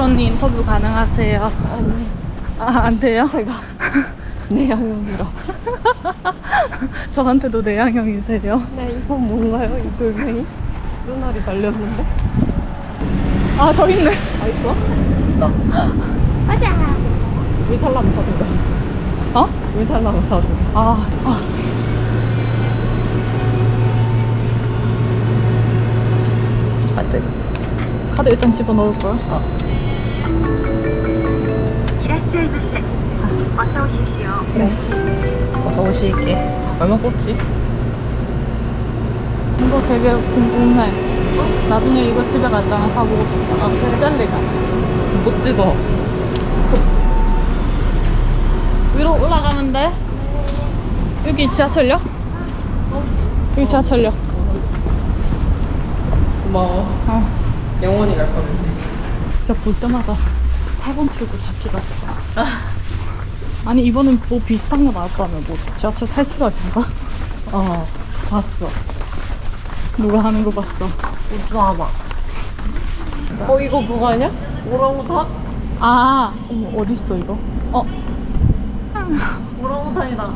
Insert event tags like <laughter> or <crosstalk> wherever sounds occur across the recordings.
이슬 언니 인터뷰 가능하세요? 아니. 아, 안 돼요? 제가 내향형이라. <laughs> 저한테도 내향형이세요? 네, 이건 뭔가요? 이 돌멩이? 눈알이 달렸는데? 아, 저 있네. 아, 있어? 가자. 물살남 사주다. 어? 물살남 사주. 아, 아. 아 네. 카드. 일단 집어넣을 거야. 어. 어서 오십시오. 그래. 어서 오실게. 얼마 뽑지? 이거 되게 궁금해. 나중에 이거 집에 갈 때나 사보고 싶다. 아, 젤리가. 못지도. 위로 올라가면 돼? 여기 지하철역? 여기 지하철역. 고마워. 어. 영원히 갈 거면. 진짜 볼 때마다 8번 출구 찾기가 진짜. 아니 이번엔 뭐 비슷한 거 나왔다며 뭐 지하철 탈출하기인가? 어, 봤어. 누가 하는 거 봤어? 우주하마. 어, 이거 그거 아니야? 오랑우탄? 아 어머 어딨어 이거? 어 <laughs> 오랑우탄이다.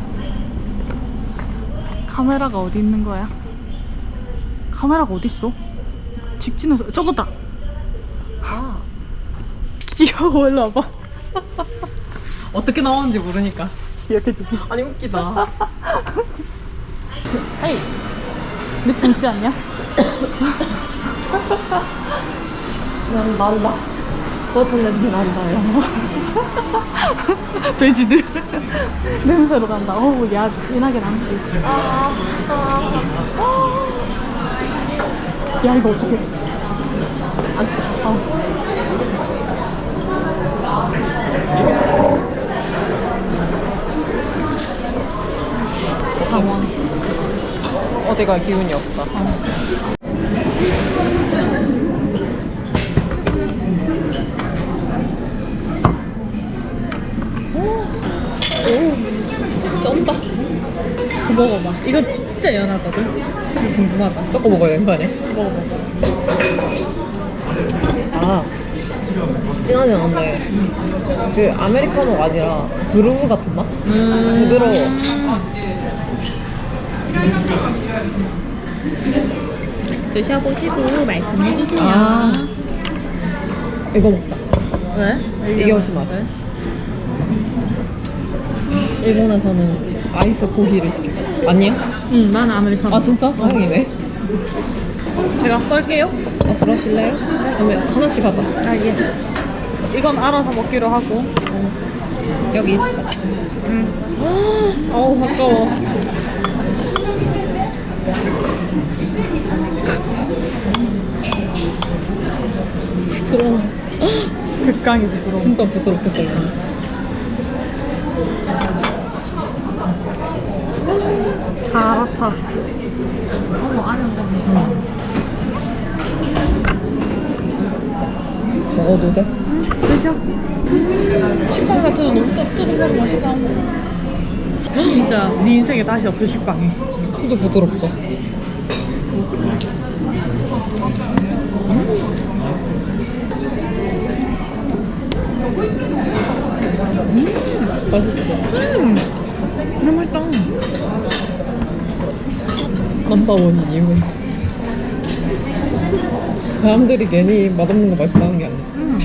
카메라가 어디 있는 거야? 카메라가 어딨어? 직진해서 저거다 아. 귀여워 와봐 어떻게 나오는지 모르니까. 기억해주기 아니, 웃기다. 헤이 느낌 있지 않냐? 난 난다. 버튼 냄새 난다요. 돼지들 냄새로 간다 어우 야 진하게 아. 야 이거 어떻게 앉자. 어. 당황 어디가 기운이 없다. 오, 쩐다. 그 먹어봐 이거 진짜 연하거든 이거 궁금하다 섞어 거 아니야? 먹어봐 아, 진하진 않네. 그 아메리카노가 아니라 브루 같은 맛? 음. 부드러워. 드셔보시고 말씀해 주세요 아. 이거 먹자. 왜? 이게 훨씬 맛있어. 일본에서는 아이스 고기를 시키잖아. 아니야? 응 나는 아메리카노 아 진짜? 다행이네. 제가 썰게요 아 그러실래요? 그러면 하나씩 하자. 아 예. 이건 알아서 먹기로 하고 여기 있어. 응. 어우 가까워. 부드러워. 극강이 부드러워 진짜 부드럽게 썰려. 잘았다 어머 안에 먹 어도 돼? 드셔 식빵 같아도 너무 짭조름하고 맛있다 진짜 네 인생에 다시 없을 식빵이 진짜 부드럽다. 음, 맛있지? 음 너무 맛있다 넘버원인 이유. 사람들이 괜히 맛없는 거 맛있다는 게 아니야. 음.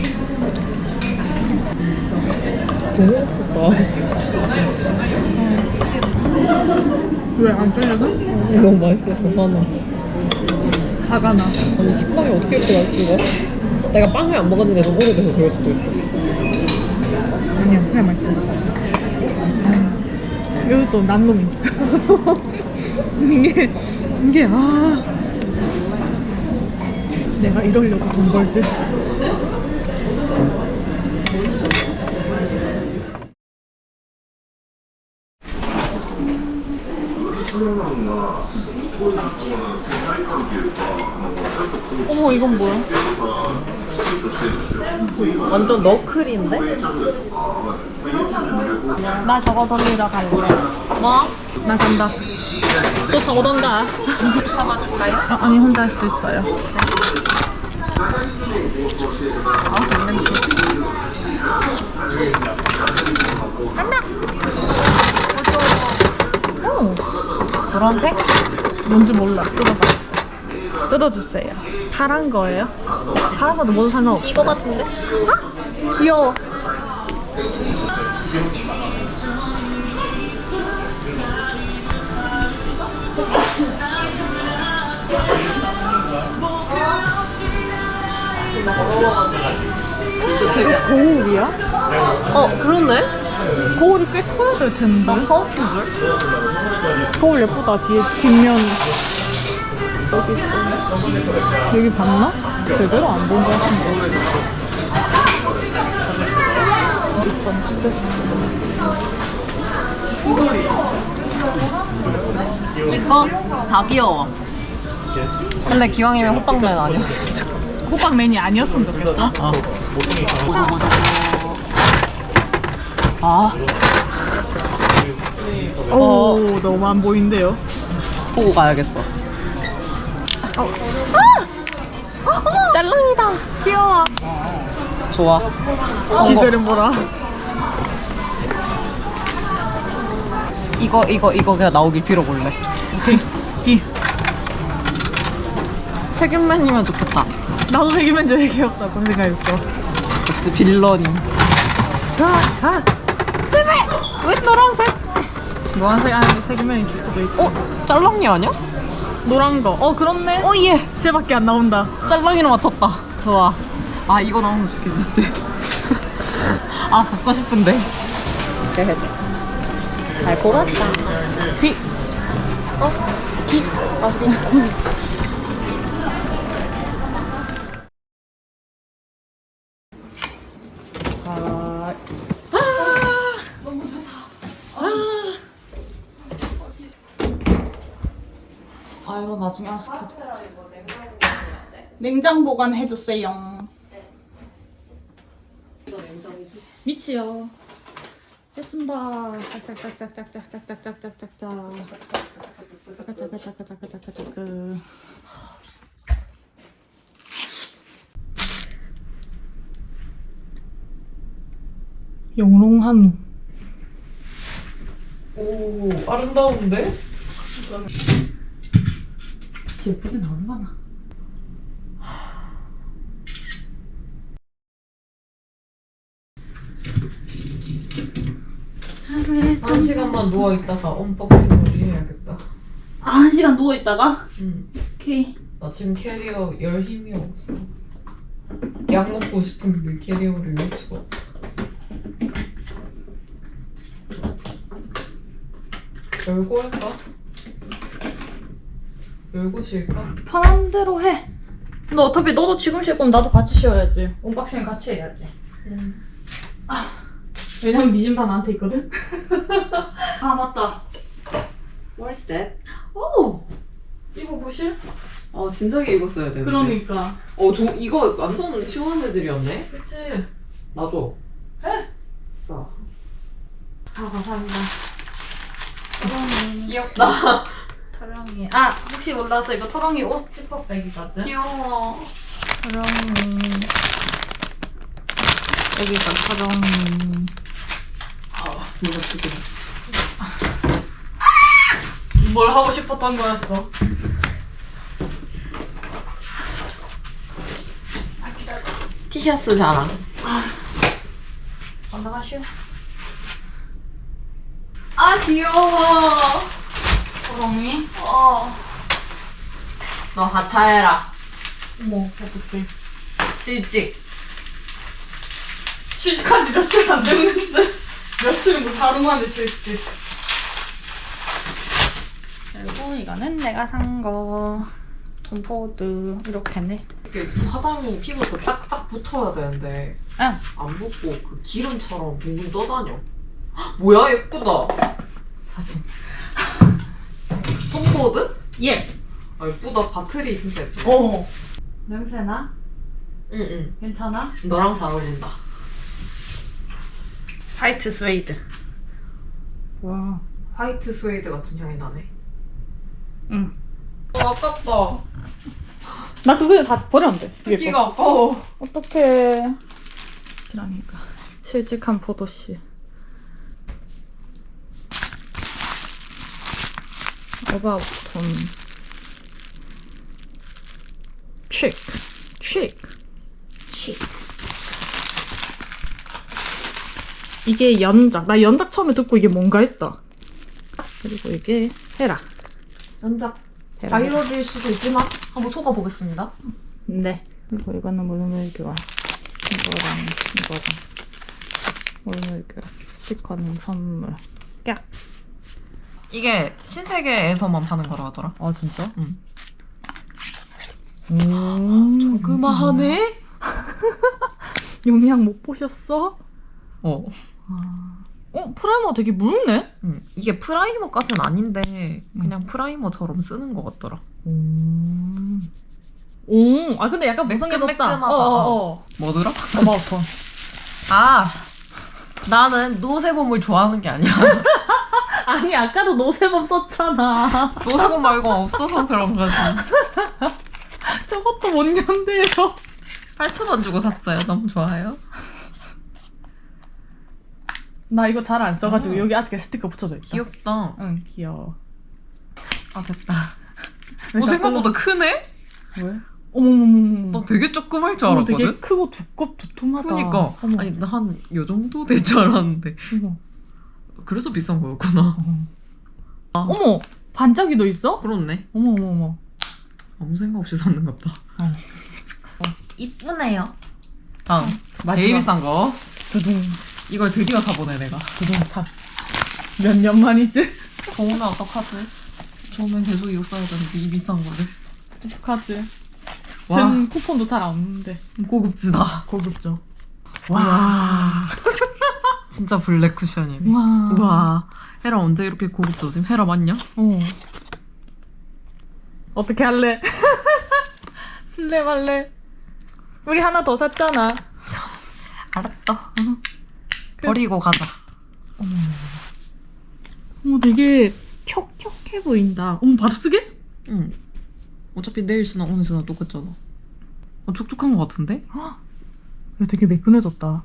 너무 맛있다. 왜안 쫄려서? 너무 맛있었어, 하나. 화가 나 아니, 식빵이 어떻게 이렇게 맛있어? 내가 빵을 안 먹었는데도 오래돼서 그럴 수도 있어. 아니야 그냥 맛있어 음. 이것도 난 놈이 이게 이게 아 내가 이러려고 돈 벌지 완전 너클인데? 나 저거 돌리러 갈래. 뭐? 나 간다. 또 저거 던가 잡아줄까요? 어, 아, 니 혼자 할 수 있어요. 아, 냄새. 간다. 어 노란색? 뭔지 몰라. 뜯어봐. 뜯어주세요. 파란 거예요? 파란 것도 모두 상관없어. 이거 같은데? 어? 귀여워. 거울이야? 어 그러네. 거울이 꽤 커야 될 텐데. 파우치인 줄? 거울 예쁘다. 뒤에 뒷면 여기. 여기 봤나? 제대로 안 본 것 같은데. 이거 다 귀여워. 근데 기왕이면 호빵맨 아니었으면 좋겠어. 호빵맨이 아니었으면 좋겠어. 아 오, 너무 안 보인대요. 보고 가야겠어. 짤랑이다. 귀여워. 좋아. 기세를 보라. 이거 이거 이거 그냥 나오길 빌어볼래. 기. 세균맨이면 좋겠다. 나도 세기면 제일 귀엽다. 그런 생각했어. 역시 빌런이. 아, 아. 제발! 왜 노란색? 노란색 안에 세기면 있을 수도 있고. 어? 짤랑이 아니야? 노란 거. 어, 그렇네. 어 예. 쟤밖에 안 나온다. 짤랑이로 맞췄다. 좋아. 아 이거 나오면 좋겠는데. <laughs> 아 갖고 싶은데. 잘 뽑았다. 기. 어? 기. 아, 기. 아. 아 이거 나중에 하나 시켜줘. 냉장 보관 해주세요. 미치요. 됐습니다. 짝짝짝짝짝짝짝짝짝짝짝. 짝 짝짝짝짝짝짝짝짝. 영롱한 오 아름다운데? 예쁘게 나오나? 한 시간만 누워 있다가 언박싱을 해야겠다. 아, 한 시간 누워 있다가 응. 오케이. 나 지금 캐리어 열 힘이 없어. 약 먹고 싶은데 캐리어를 열 수가 없어. 열고 할까? 열고 쉴까? 편한 대로 해. 근데 어차피 너도 지금 쉴 거면 나도 같이 쉬어야지. 언박싱 같이 해야지. 응. 왜냐면 네짐다 나한테 있거든. <laughs> 아 맞다. What's that? 오 이거 보실? 어 진작에 입었어야 되는데. 그러니까. 어, 저 이거 완전 시원한 애들이었네. 그치. 놔줘. 해. 싸. 아 감사합니다. 토렁이. 귀엽다. <laughs> 토렁이. 아 혹시 몰라서 이거 토렁이 옷 지퍼백이거든. 귀여워. 토렁이. 여기가 토렁이. 아, 누가 죽여. 뭘 하고 싶었던 거였어. 티셔츠 자랑. 올라가시오. 아, 귀여워. 토렁이. 어. 너 하차해라. 어머 어떡해. 실직. 취직한 지 며칠 안 됐는데 며칠은 뭐 하루 만에 취직 그리고 이거는 내가 산거 톰포드 이렇게네 이렇게 화장이 피부에 쫙쫙 붙어야 되는데 응 안 붙고 그 기름처럼 둥둥 떠다녀. 헉, 뭐야 예쁘다. 사진. <laughs> 톰보드? 예. 아 예쁘다. 바틀이 진짜 예쁘다. 어 냄새나? 응응. 괜찮아? 너랑 잘 어울린다. 화이트 스웨이드 와 화이트 스웨이드 같은 향이 나네. 응. 어, 아깝다. 나 그거 다 버렸는데 위에 거 끼가 아까워. 어떡해 그러니까 실직한 포도씨 about chic 치. 이게 연작 나 연작 처음에 듣고 이게 뭔가 했다 그리고 이게 헤라 연작 헤라 바이럴일 수도 있지만 한번 속아 보겠습니다. 네 그리고 이거는 물물 교환 이거랑 이거랑 물물 교환 스티커는 선물 깍 이게 신세계에서만 파는 거라 하더라. 아 진짜? 응. 음. 조그마하네. <laughs> 용량 못 보셨어? 어. 어 프라이머 되게 묽네? 음, 이게 프라이머까지는 아닌데 그냥 프라이머처럼 쓰는 것 같더라. 음. 오, 아 근데 약간 무성해졌다. 매끈매끈하다. 어 어 어. 뭐더라? 어마어폰. 아 나는 노세범을 좋아하는 게 아니야. <laughs> 아니 아까도 노세범 썼잖아. 노세범 말고 없어서 그런 거지. <laughs> 저것도 못 연대요. 8천 원 주고 샀어요. 너무 좋아요. 나 이거 잘 안 써가지고 어. 여기 아직 스티커 붙여져 있다. 귀엽다. 응 귀여워. 아 됐다. 어 생각보다 크네? 왜? 어머머머머. 나 되게 조그말 줄 어머, 알았거든. 되게 크고 두껍 두툼하다. 그러니까 어머. 아니 나 한 요 정도 될 줄 알았는데 어머. 그래서 비싼 거였구나. 아. 어머 반짝이도 있어? 그렇네. 어머 어머 어머. 아무 생각 없이 샀는 같다. 어. 이쁘네요. 다음 마지막. 제일 비싼 거. 두둥 이걸 드디어 사보네 내가. 두둥 탑. 몇년 만이지? 더우면 어떡하지? 좋으면 계속 이거 써야 되는데 이 비싼 거를. 어떡하지? 와전 쿠폰도 잘 안 오는데 고급지다. 고급죠. 와 <laughs> 진짜 블랙 쿠션이네. 와. 우와 헤라 언제 이렇게 고급져짐? 헤라 맞냐? 어. 어떻게 할래? <laughs> 슬랩할래? 우리 하나 더 샀잖아. <laughs> 알았다. 버리고 가자. 어머 되게 촉촉해 보인다. 어머 바로 쓰게? 응. 어차피 내일 쓰나 오늘 쓰나 똑같잖아. 어, 촉촉한 것 같은데? 야 되게 매끈해졌다.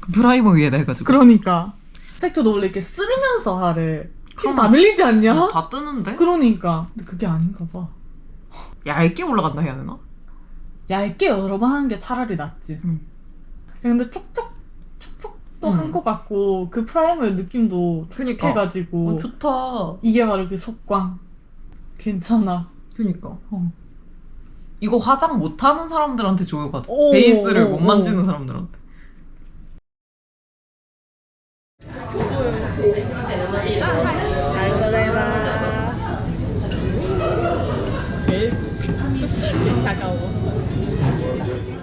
그 프라이머 위에다 해가지고. 그러니까. 팩트도 원래 이렇게 쓰면서 하래. 피부 그럼. 다 밀리지 않냐? 어, 다 뜨는데? 그러니까. 근데 그게 아닌가 봐. 얇게 올라간다 해야 되나? 얇게 여러 번 하는 게 차라리 낫지. 응. 근데 촉촉 또 한 것 같고 그 프라이머의 느낌도 특해가지고 어, 좋다. 이게 바로 그 속광 괜찮아 그니까. 어. 이거 화장 못하는 사람들한테 좋을 것 같아. 오, 베이스를 못 만지는 오. 사람들한테. 잘 차가워.